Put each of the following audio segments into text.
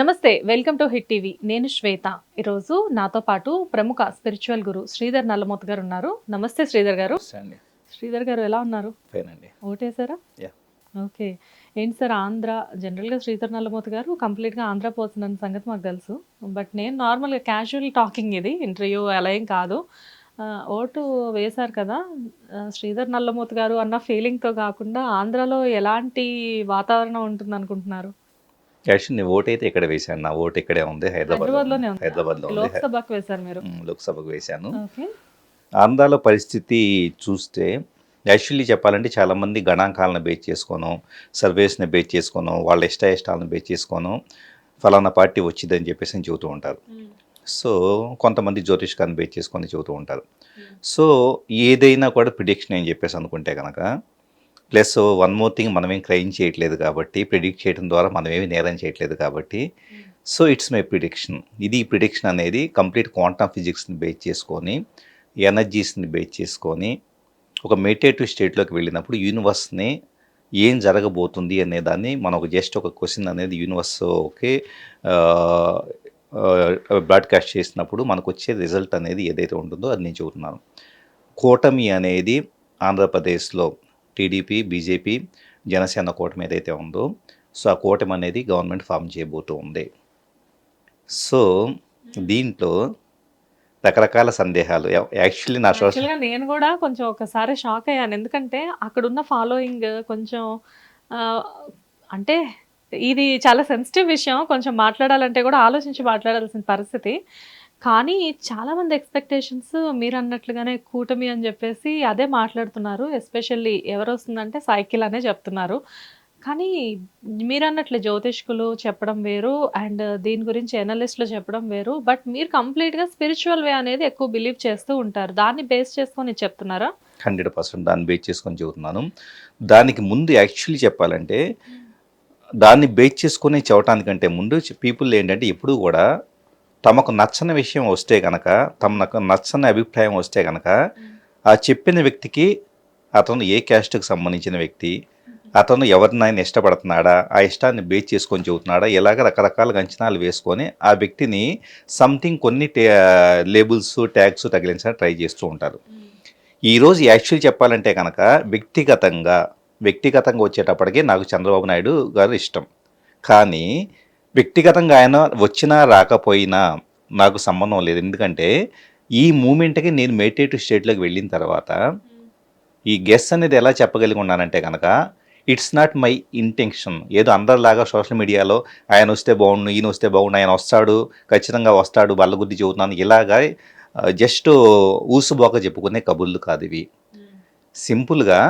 నమస్తే welcome to hit TV. నేను శ్వేత. ఈరోజు నాతో పాటు ప్రముఖ స్పిరిచువల్ గురు శ్రీధర్ నల్లమూత్ గారు ఉన్నారు. నమస్తే శ్రీధర్ గారు. శ్రీధర్ గారు ఎలా ఉన్నారు? ఓటేసారా? Yeah. ఓకే. ఏంటి సార్ ఆంధ్ర జనరల్గా శ్రీధర్ నల్లమూత్ గారు కంప్లీట్గా ఆంధ్ర పర్సన్ అన్న సంగతి మాకు తెలుసు. బట్ నేను నార్మల్గా క్యాజువల్ టాకింగ్ ఇది ఇంటర్వ్యూ అలా ఏం కాదు. ఓటు వేశారు కదా శ్రీధర్ నల్లమూత్ గారు అన్న ఫీలింగ్తో కాకుండా ఆంధ్రాలో ఎలాంటి వాతావరణం ఉంటుంది అనుకుంటున్నారు యాక్చువల్లీ నేను ఓటు అయితే ఇక్కడ వేశాను. నా ఓటు ఇక్కడే ఉంది హైదరాబాద్ హైదరాబాద్లో ఉంది. లోక్సభకు వేశాను. ఆంధ్రాలో పరిస్థితి చూస్తే యాక్చువల్లీ చెప్పాలంటే చాలామంది గణాంకాలను బేస్ చేసుకోను సర్వేస్ని బేస్ చేసుకోను వాళ్ళ ఇష్ట ఇష్టాలను బేస్ చేసుకోను ఫలానా పార్టీ వచ్చిందని చెప్పేసి అని చెబుతూ ఉంటారు. సో కొంతమంది జ్యోతిష్కాన్ని బేస్ చేసుకొని చెబుతూ ఉంటారు. సో ఏదైనా కూడా ప్రిడిక్షన్ అని చెప్పేసి అనుకుంటే కనుక ప్లస్ వన్ మోర్ థింగ్ మనమేం క్రైమ్ చేయట్లేదు కాబట్టి ప్రిడిక్ట్ చేయడం ద్వారా మనమేమి నేరం చేయట్లేదు కాబట్టి సో ఇట్స్ మై ప్రిడిక్షన్. ఇది ప్రిడిక్షన్ అనేది కంప్లీట్ క్వాంటమ్ ఫిజిక్స్ని బేస్ చేసుకొని ఎనర్జీస్ని బేస్ చేసుకొని ఒక మెడిటేటివ్ స్టేట్లోకి వెళ్ళినప్పుడు యూనివర్స్ని ఏం జరగబోతుంది అనే దాన్ని మనం ఒక జస్ట్ ఒక క్వశ్చన్ అనేది యూనివర్స్కి బ్రాడ్కాస్ట్ చేసినప్పుడు మనకు వచ్చే రిజల్ట్ అనేది ఏదైతే ఉంటుందో అది నేను చెబుతున్నాను. కూటమి అనేది ఆంధ్రప్రదేశ్లో టీడీపీ బీజేపీ జనసేన కూటమి ఏదైతే ఉందో సో ఆ కూటమి అనేది గవర్నమెంట్ ఫామ్ చేయబోతూ ఉంది. సో దీంట్లో రకరకాల సందేహాలు. యాక్చువల్లీ నా సోషల్ నేను కూడా కొంచెం ఒకసారి షాక్ అయ్యాను. ఎందుకంటే అక్కడున్న ఫాలోయింగ్ కొంచెం అంటే ఇది చాలా సెన్సిటివ్ విషయం. కొంచెం మాట్లాడాలంటే కూడా ఆలోచించి మాట్లాడాల్సిన పరిస్థితి. కానీ చాలా మంది ఎక్స్పెక్టేషన్స్ మీరు అన్నట్లుగానే కూటమి అని చెప్పేసి అదే మాట్లాడుతున్నారు. ఎస్పెషల్లీ ఎవరు వస్తుందంటే సైకిల్ అనే చెప్తున్నారు. కానీ మీరు అన్నట్లు జ్యోతిష్కులు చెప్పడం వేరు అండ్ దీని గురించి ఎనలిస్టులు చెప్పడం వేరు. బట్ మీరు కంప్లీట్గా స్పిరిచువల్ వే అనేది ఎక్కువ బిలీవ్ చేస్తూ ఉంటారు. దాన్ని బేస్ చేసుకొని చెప్తున్నారా? హండ్రెడ్ పర్సెంట్ దాన్ని బేస్ చేసుకొని చెబుతున్నాను. దానికి ముందు యాక్చువల్లీ చెప్పాలంటే దాన్ని బేస్ చేసుకొని చెప్పడానికంటే ముందు పీపుల్ ఏంటంటే ఎప్పుడూ కూడా తమకు నచ్చని విషయం వస్తే కనుక తమకు నచ్చని అభిప్రాయం వస్తే కనుక ఆ చెప్పిన వ్యక్తికి అతను ఏ క్యాస్ట్కి సంబంధించిన వ్యక్తి అతను ఎవరినైనా ఇష్టపడుతున్నాడా ఆ ఇష్టాన్ని బేస్ చేసుకొని చెబుతున్నాడా ఇలాగ రకరకాల అంచనాలు వేసుకొని ఆ వ్యక్తిని సంథింగ్ కొన్ని లేబుల్స్ ట్యాగ్స్ తగిలించడానికి ట్రై చేస్తూ ఉంటారు. ఈరోజు యాక్చువల్ చెప్పాలంటే కనుక వ్యక్తిగతంగా వ్యక్తిగతంగా వచ్చేటప్పటికి నాకు చంద్రబాబు నాయుడు గారు ఇష్టం. కానీ వ్యక్తిగతంగా ఆయన వచ్చినా రాకపోయినా నాకు సంబంధం లేదు. ఎందుకంటే ఈ మూమెంట్కి నేను మెడిటేటివ్ స్టేట్లోకి వెళ్ళిన తర్వాత ఈ గెస్ అనేది ఎలా చెప్పగలిగి ఉన్నానంటే కనుక ఇట్స్ నాట్ మై ఇంటెన్షన్. ఏదో అందరిలాగా సోషల్ మీడియాలో ఆయన వస్తే బాగుండు ఈయన వస్తే బాగుండు ఆయన వస్తాడు ఖచ్చితంగా వస్తాడు వాళ్ళ గురించి చెబుతున్నాను. ఇలాగా జస్ట్ ఊసుబోక చెప్పుకునే కబుర్లు కాదు ఇవి. సింపుల్గా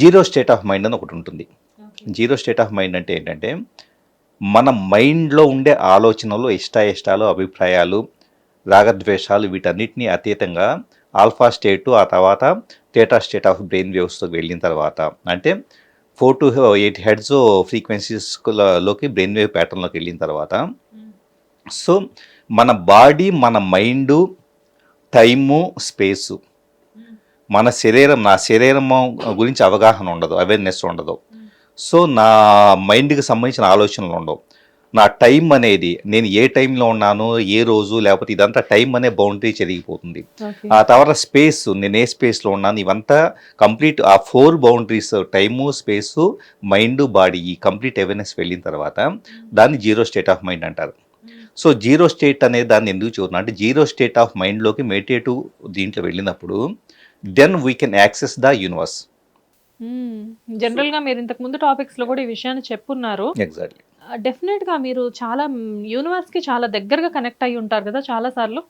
జీరో స్టేట్ ఆఫ్ మైండ్ అని ఒకటి ఉంటుంది. జీరో స్టేట్ ఆఫ్ మైండ్ అంటే ఏంటంటే మన మైండ్లో ఉండే ఆలోచనలు ఇష్టాయిష్టాలు అభిప్రాయాలు రాగద్వేషాలు వీటన్నిటిని అతీతంగా ఆల్ఫా స్టేటు ఆ తర్వాత టేటా స్టేట్ ఆఫ్ బ్రెయిన్ వేవ్స్లోకి వెళ్ళిన తర్వాత అంటే ఫోర్ టు ఎయిట్ హెడ్స్ ఫ్రీక్వెన్సీస్లోకి బ్రెయిన్ వేవ్ ప్యాటర్న్లోకి వెళ్ళిన తర్వాత సో మన బాడీ మన మైండు టైము స్పేసు మన శరీరం నా శరీరం గురించి అవగాహన ఉండదు అవేర్నెస్ ఉండదు. సో నా మైండ్కి సంబంధించిన ఆలోచనలు ఉండవు. నా టైం అనేది నేను ఏ టైంలో ఉన్నాను ఏ రోజు లేకపోతే ఇదంతా టైం అనే బౌండరీ చెరిగిపోతుంది. ఆ తర్వాత స్పేస్ నేను ఏ స్పేస్లో ఉన్నాను ఇవంతా కంప్లీట్ ఆ four boundaries time space mind body ఈ కంప్లీట్ అవేర్నెస్ వెళ్ళిన తర్వాత దాన్ని జీరో స్టేట్ ఆఫ్ మైండ్ అంటారు. సో జీరో స్టేట్ అనేది దాన్ని ఎందుకు చూస్తున్నా అంటే జీరో స్టేట్ ఆఫ్ మైండ్లోకి మెడిటేటివ్ దీంట్లో వెళ్ళినప్పుడు then we can access the universe. జనరల్గా మీరు ఇంతకు ముందు టాపిక్స్లో కూడా ఈ విషయాన్ని చెప్పున్నారు. ఎగ్జాక్ట్లీ డెఫినెట్గా మీరు చాలా యూనివర్స్కి చాలా దగ్గరగా కనెక్ట్ అయి ఉంటారు కదా చాలా సార్లు.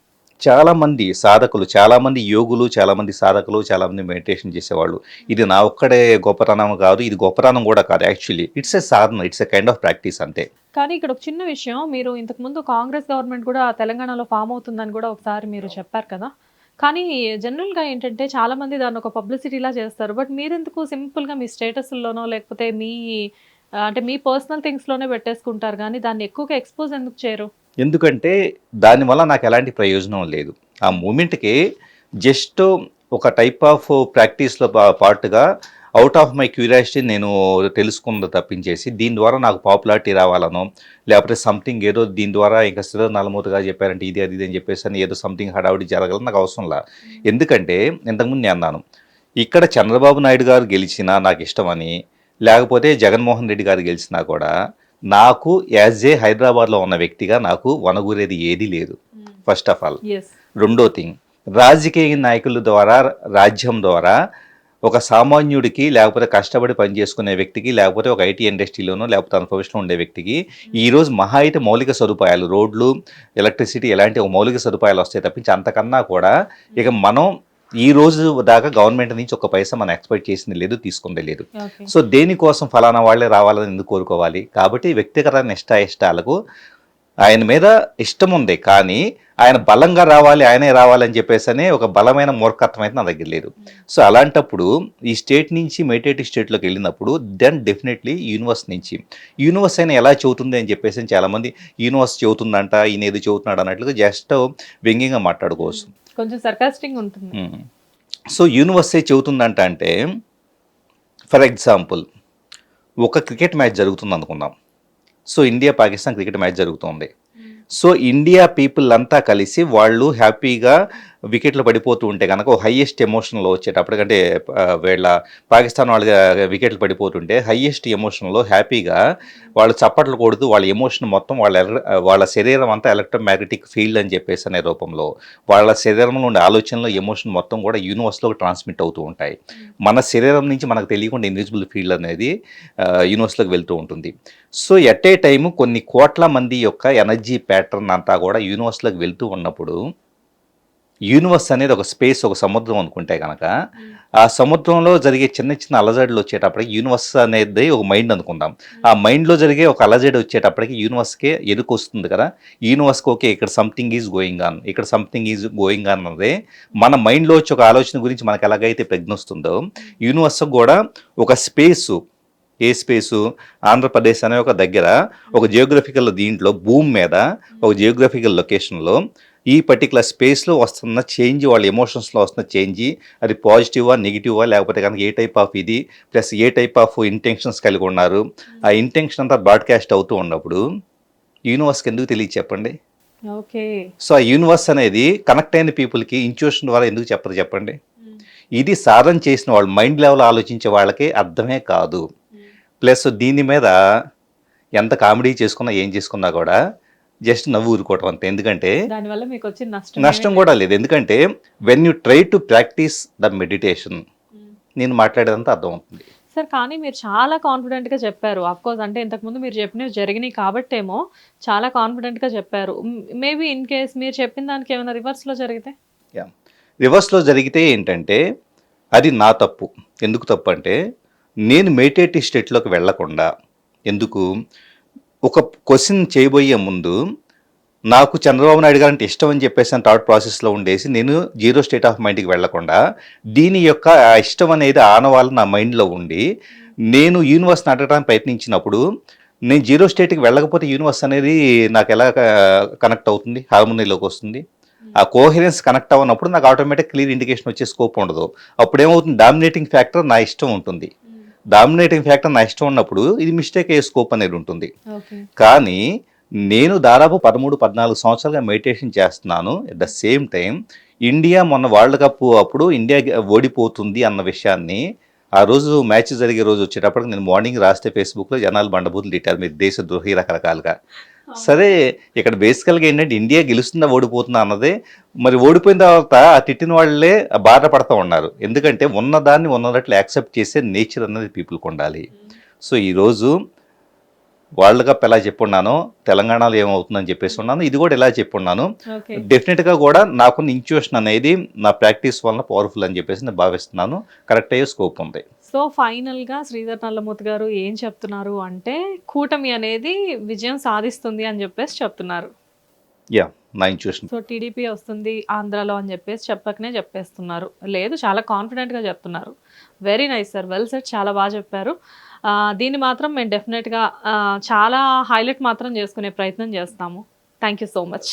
చాలా మంది సాధకులు చాలా మంది యోగులు చాలా మంది సాధకులు చాలా మంది మెడిటేషన్ చేసేవాళ్ళు. ఇది నా ఒక్కడే గొప్పతనం కాదు ఇది గొప్పతనం కూడా కాదు. Actually it's a sadhana it's a kind of practice అంతే. కానీ ఇక్కడ ఒక చిన్న విషయం మీరు ఇంతకు ముందు కాంగ్రెస్ గవర్నమెంట్ కూడా తెలంగాణలో ఫామ్ అవుతుందని కూడా ఒకసారి మీరు చెప్పారు కదా. కానీ జనరల్గా ఏంటంటే చాలామంది దాన్ని ఒక పబ్లిసిటీలా చేస్తారు. బట్ మీరెందుకు సింపుల్గా మీ స్టేటస్లోనో లేకపోతే మీ అంటే మీ పర్సనల్ థింగ్స్లోనే పెట్టేసుకుంటారు కానీ దాన్ని ఎక్కువగా ఎక్స్పోజ్ ఎందుకు చేయరు? ఎందుకంటే దానివల్ల నాకు ఎలాంటి ప్రయోజనం లేదు. ఆ మూమెంట్కి జస్ట్ ఒక టైప్ ఆఫ్ ప్రాక్టీస్లో పాటుగా అవుట్ ఆఫ్ మై క్యూరియాసిటీ నేను తెలుసుకుంది తప్పించేసి దీని ద్వారా నాకు పాపులారిటీ రావాలనో లేకపోతే సంథింగ్ ఏదో దీని ద్వారా ఇంకా స్థిర నలమూతగా చెప్పారంటే ఇది అది ఇది అని చెప్పేసి అని ఏదో సంథింగ్ హడావుడి జరగాలని నాకు అవసరం లా. ఎందుకంటే ఇంతకుముందు నేను అన్నాను ఇక్కడ చంద్రబాబు నాయుడు గారు గెలిచినా నాకు ఇష్టమని లేకపోతే జగన్మోహన్ రెడ్డి గారు గెలిచినా కూడా నాకు యాజ్ ఏ హైదరాబాద్లో ఉన్న వ్యక్తిగా నాకు వనగూరేది ఏదీ లేదు. ఫస్ట్ ఆఫ్ ఆల్ రెండో థింగ్ రాజకీయ నాయకుల ద్వారా రాజ్యం ద్వారా ఒక సామాన్యుడికి లేకపోతే కష్టపడి పనిచేసుకునే వ్యక్తికి లేకపోతే ఒక ఐటీ ఇండస్ట్రీలోనో లేకపోతే ప్రొఫెషన్లో ఉండే వ్యక్తికి ఈ రోజు మహా అయితే మౌలిక సదుపాయాలు రోడ్లు ఎలక్ట్రిసిటీ ఎలాంటి ఒక మౌలిక సదుపాయాలు వస్తాయి తప్పించి అంతకన్నా కూడా ఇక మనం ఈ రోజు దాకా గవర్నమెంట్ నుంచి ఒక పైసా మనం ఎక్స్పెక్ట్ చేసింది లేదు తీసుకుంది లేదు. సో దేనికోసం ఫలానా వాళ్ళే రావాలని ఎందుకు కోరుకోవాలి? కాబట్టి వ్యక్తిగత నిష్ట ఇష్టాలకు ఆయన మీద ఇష్టం ఉంది కానీ ఆయన బలంగా రావాలి ఆయనే రావాలని చెప్పేసి అనే ఒక బలమైన మూర్ఖత్వం అయితే నా దగ్గర లేదు. సో అలాంటప్పుడు ఈ స్టేట్ నుంచి మెడిటేటివ్ స్టేట్లోకి వెళ్ళినప్పుడు దెన్ డెఫినెట్లీ యూనివర్స్ నుంచి. యూనివర్స్ అయినా ఎలా చెబుతుంది అని చెప్పేసి చాలామంది యూనివర్స్ చెబుతుందంట ఈయన ఏదో చెబుతున్నాడు అన్నట్లుగా జస్ట్ వ్యంగ్యంగా మాట్లాడుకోవచ్చు. కొంచెం సర్కాస్టింగ్ ఉంటుంది. మ్మ్. సో యూనివర్సే చెబుతుందంట అంటే ఫర్ ఎగ్జాంపుల్ ఒక క్రికెట్ మ్యాచ్ జరుగుతుంది అనుకుందాం. So India Pakistan cricket match జరుగుతుంది. సో ఇండియా పీపుల్ అంతా కలిసి వాళ్ళు హ్యాపీగా వికెట్లు పడిపోతూ ఉంటే కనుక హయ్యెస్ట్ ఎమోషన్లో వచ్చేటప్పటికంటే వీళ్ళ పాకిస్తాన్ వాళ్ళ వికెట్లు పడిపోతుంటే హయ్యెస్ట్ ఎమోషన్లో హ్యాపీగా వాళ్ళు చప్పట్లు కొడుతూ వాళ్ళ ఎమోషన్ మొత్తం వాళ్ళ వాళ్ళ శరీరం అంతా ఎలక్ట్రోమాగ్నెటిక్ ఫీల్డ్ అని చెప్పేసి అనే రూపంలో వాళ్ళ శరీరంలో ఉండే ఆలోచనలు ఎమోషన్ మొత్తం కూడా యూనివర్స్లో ట్రాన్స్మిట్ అవుతూ ఉంటాయి. మన శరీరం నుంచి మనకు తెలియకుండా ఇన్విజిబుల్ ఫీల్డ్ అనేది యూనివర్స్లోకి వెళ్తూ ఉంటుంది. సో ఎట్ ఏ టైము కొన్ని కోట్ల మంది యొక్క ఎనర్జీ ప్యాటర్న్ అంతా కూడా యూనివర్స్లోకి వెళ్తూ ఉన్నప్పుడు యూనివర్స్ అనేది ఒక స్పేస్ ఒక సముద్రం అనుకుంటే కనుక ఆ సముద్రంలో జరిగే చిన్న చిన్న అలజడులు వచ్చేటప్పటికి యూనివర్స్ అనేది ఒక మైండ్ అనుకుందాం. ఆ మైండ్లో జరిగే ఒక అలజడి వచ్చేటప్పటికి యూనివర్స్కే ఎదుకు వస్తుంది కదా. యూనివర్స్కి ఓకే ఇక్కడ సంథింగ్ ఈజ్ గోయింగ్ ఆన్ ఇక్కడ సంథింగ్ ఈజ్ గోయింగ్ ఆన్ అన్నదే మన మైండ్లో వచ్చే ఒక ఆలోచన గురించి మనకు ఎలాగైతే ప్రజ్ఞ వస్తుందో యూనివర్స్ కూడా ఒక స్పేసు ఏ స్పేసు? ఆంధ్రప్రదేశ్ అనే ఒక దగ్గర ఒక జియోగ్రఫికల్ దీంట్లో భూమి మీద ఒక జియోగ్రఫికల్ లొకేషన్లో ఈ పర్టికులర్ స్పేస్లో వస్తున్న చేంజ్ వాళ్ళ ఎమోషన్స్లో వస్తున్న చేంజ్ అది పాజిటివా నెగిటివా లేకపోతే కనుక ఏ టైప్ ఆఫ్ ఇది plus A type of intentions కలిగి ఉన్నారు? ఆ ఇంటెన్షన్ అంతా బ్రాడ్కాస్ట్ అవుతూ ఉన్నప్పుడు యూనివర్స్కి ఎందుకు తెలియదు చెప్పండి? ఓకే. సో ఆ యూనివర్స్ అనేది కనెక్ట్ అయిన పీపుల్కి ఇంట్యూషన్ ద్వారా ఎందుకు చెప్పరు చెప్పండి? ఇది సాధన చేసిన వాళ్ళు మైండ్ లెవెల్ ఆలోచించే వాళ్ళకి అర్థమే కాదు. ప్లస్ దీని మీద ఎంత కామెడీ చేసుకున్నా ఏం చేసుకున్నా కూడా జస్ట్ నవ్వు ఊరుకోవటం అంతే. ఎందుకంటే దానివల్ల మీకు నష్టం నష్టం కూడా లేదు. ఎందుకంటే when you try to practice the meditation నేను మాట్లాడేదంతా అర్థమవుతుంది సార్ కానీ మీరు చాలా కాన్ఫిడెంట్గా చెప్పారు. కోర్స్ అంటే ఇంతకుముందు మీరు చెప్పినవి జరిగినాయి కాబట్టేమో చాలా కాన్ఫిడెంట్గా చెప్పారు. మేబీ ఇన్ కేస్ మీరు చెప్పిన దానికి ఏమైనా రివర్స్లో జరిగితే? రివర్స్లో జరిగితే ఏంటంటే అది నా తప్పు. ఎందుకు తప్పు అంటే నేను మెడిటేటివ్ స్టేట్లోకి వెళ్ళకుండా ఎందుకు? ఒక క్వశ్చన్ చేయబోయే ముందు నాకు చంద్రబాబు నాయుడు గారు అంటే ఇష్టం అని చెప్పేసి థాట్ ప్రాసెస్లో ఉండేసి నేను జీరో స్టేట్ ఆఫ్ మైండ్కి వెళ్ళకుండా దీని యొక్క ఆ ఇష్టం అనేది ఆనవాళ్ళు నా మైండ్లో ఉండి నేను యూనివర్స్ని అడగడానికి ప్రయత్నించినప్పుడు నేను జీరో స్టేట్కి వెళ్ళకపోతే యూనివర్స్ అనేది నాకు ఎలా కనెక్ట్ అవుతుంది? హార్మోనీలోకి వస్తుంది? ఆ కోహెరెన్స్ కనెక్ట్ అవ్వనప్పుడు నాకు ఆటోమేటిక్ క్లియర్ ఇండికేషన్ వచ్చే స్కోప్ ఉండదు. అప్పుడు ఏమవుతుంది డామినేటింగ్ ఫ్యాక్టర్ నా ఇష్టం ఉంటుంది. డామినేటింగ్ ఫ్యాక్టర్ నా ఇష్టం ఉన్నప్పుడు ఇది మిస్టేక్ అయ్యే స్కోప్ అనేది ఉంటుంది. కానీ నేను దాదాపు పదమూడు పద్నాలుగు సంవత్సరాలుగా మెడిటేషన్ చేస్తున్నాను. At the same time India మొన్న వరల్డ్ కప్ అప్పుడు ఇండియా ఓడిపోతుంది అన్న విషయాన్ని ఆ రోజు మ్యాచ్ జరిగే రోజు వచ్చేటప్పటికి నేను మార్నింగ్ రాస్తే ఫేస్బుక్లో జనాలు బండబూతులు తిట్టారు. మీరు దేశ ద్రోహి రకరకాలుగా. సరే ఇక్కడ బేసికల్గా ఏంటంటే ఇండియా గెలుస్తుందా ఓడిపోతుందా అన్నదే మరి ఓడిపోయిన తర్వాత ఆ తిట్టిన వాళ్ళే బాధపడతా ఉన్నారు. ఎందుకంటే ఉన్నదాన్ని ఉన్నదట్లు యాక్సెప్ట్ చేసే నేచర్ అన్నది పీపుల్కి ఉండాలి. సో ఈరోజు వరల్డ్ కప్ ఎలా చెప్పున్నానో తెలంగాణలో ఏమవుతుందని చెప్పేసి ఉన్నాను. ఇది కూడా ఎలా చెప్పున్నాను. డెఫినెట్గా కూడా నాకున్న ఇంట్యూషన్ అనేది నా ప్రాక్టీస్ వలన పవర్ఫుల్ అని చెప్పేసి నేను భావిస్తున్నాను. కరెక్ట్ అయ్యే స్కోప్ ఉంది. సో ఫైనల్గా శ్రీధర్ నల్లమూర్తి గారు ఏం చెప్తున్నారు అంటే కూటమి అనేది విజయం సాధిస్తుంది అని చెప్పేసి చెప్తున్నారు. యా నా ఇంట్యూషన్ సో టీడీపీ వస్తుంది ఆంధ్రాలో అని చెప్పేసి చెప్పకనే చెప్పేస్తున్నారు. లేదు చాలా కాన్ఫిడెంట్గా చెప్తున్నారు. Very nice sir well set చాలా బాగా చెప్పారు. దీన్ని మాత్రం మేము డెఫినెట్గా చాలా హైలైట్ మాత్రం చేసుకునే ప్రయత్నం చేస్తాము. Thank you so much